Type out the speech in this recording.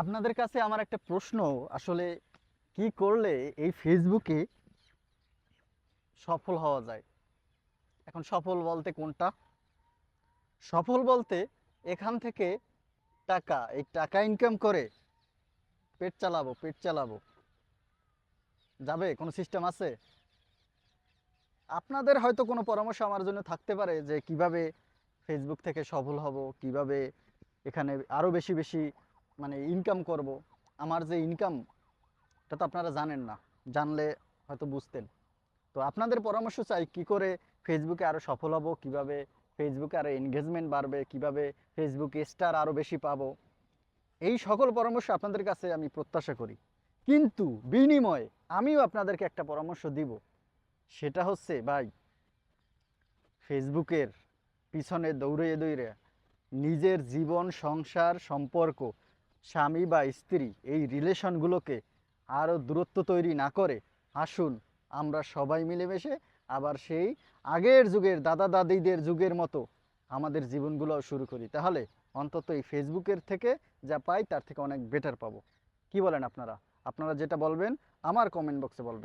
আপনাদের কাছে আমার একটা প্রশ্ন, আসলে কি করলে এই ফেসবুকে সফল হওয়া যায়? এখন সফল বলতে কোনটা? সফল বলতে এখান থেকে টাকা, এই টাকা ইনকাম করে পেট চালাবো পেট চালাবো। যাবে? কোনো সিস্টেম আছে? আপনাদের হয়তো কোনো পরামর্শ আমার জন্য থাকতে পারে যে কীভাবে ফেসবুক থেকে সফল হব, কীভাবে এখানে আরও বেশি বেশি মানে ইনকাম করব, আমার যে ইনকাম এটা তো আপনারা জানেন না, জানলে হয়তো বুঝতেন। তো আপনাদের পরামর্শ চাই, কি করে ফেসবুকে আরও সফল হব, কীভাবে ফেসবুকে আরও এনগেজমেন্ট বাড়বে, কীভাবে ফেসবুকে স্টার আরও বেশি পাবো? এই সকল পরামর্শ আপনাদের কাছে আমি প্রত্যাশা করি। কিন্তু বিনিময়ে আমিও আপনাদেরকে একটা পরামর্শ দিব। সেটা হচ্ছে, ভাই ফেসবুকের পিছনে দৌড়ে দৌড়ে নিজের জীবন, সংসার, সম্পর্ক স্বামী বা স্ত্রী এই রিলেশনগুলোকে আরও দূরত্ব তৈরি না করে, আসুন আমরা সবাই মিলেমিশে আবার সেই আগের যুগের দাদা দাদিদের যুগের মতো আমাদের জীবনগুলোও শুরু করি। তাহলে অন্তত এই ফেসবুকের থেকে যা পাই তার থেকে অনেক বেটার পাবো। কি বলেন আপনারা? আপনারা যেটা বলবেন আমার কমেন্ট বক্সে বলবেন।